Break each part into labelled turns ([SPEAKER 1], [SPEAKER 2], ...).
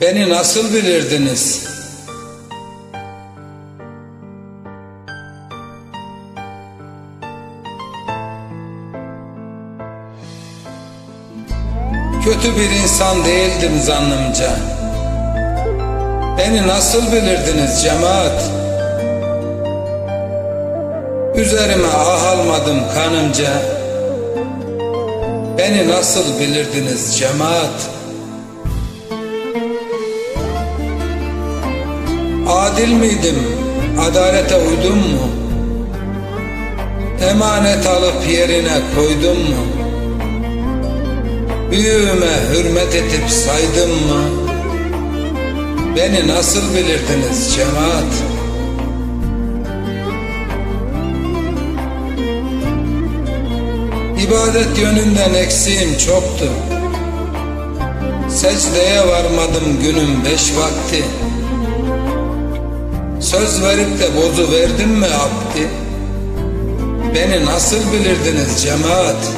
[SPEAKER 1] Beni nasıl bilirdiniz? Kötü bir insan değildim zannımca. Beni nasıl bilirdiniz cemaat? Üzerime ah almadım kanımca. Beni nasıl bilirdiniz cemaat? Adil miydim? Adalete uydum mu? Emanet alıp yerine koydum mu? Büyüğüme hürmet edip saydım mı? Beni nasıl bilirdiniz cemaat? İbadet yönünden eksiğim çoktu. Secdeye varmadım günün beş vakti. Söz verip de bozu verdim mi abdi? Beni nasıl bilirdiniz cemaat?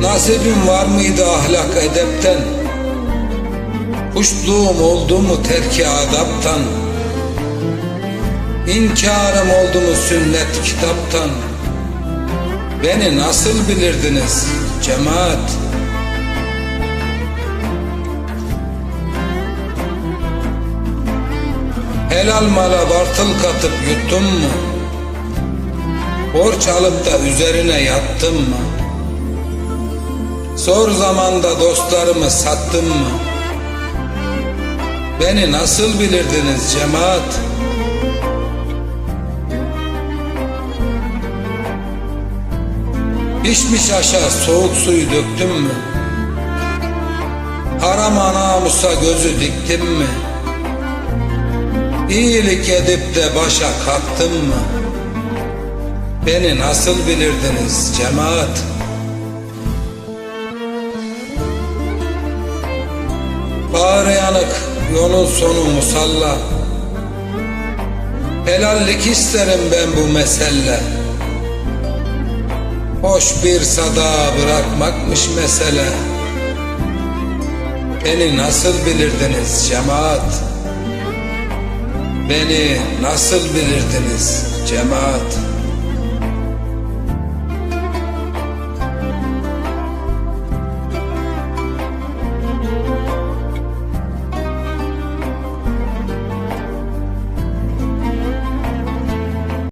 [SPEAKER 1] Nasibim var mıydı ahlak edepten? Kuşluğum oldu mu terki adaptan? İnkarım oldu mu sünnet kitaptan? Beni nasıl bilirdiniz cemaat? Helal mala bartıl katıp yuttun mu? Borç alıp da üzerine yattın mı? Zor zamanda dostlarımı sattın mı? Beni nasıl bilirdiniz cemaat? Pişmiş aşağı soğuk suyu döktün mü? Harama namusa gözü diktin mi? İyilik edip de başa kalktın mı? Beni nasıl bilirdiniz cemaat? Bağrı yanık yolun sonu musalla Helallik isterim ben bu meselle Hoş bir sada bırakmakmış mesele Beni nasıl bilirdiniz cemaat? Beni nasıl bilirdiniz cemaat?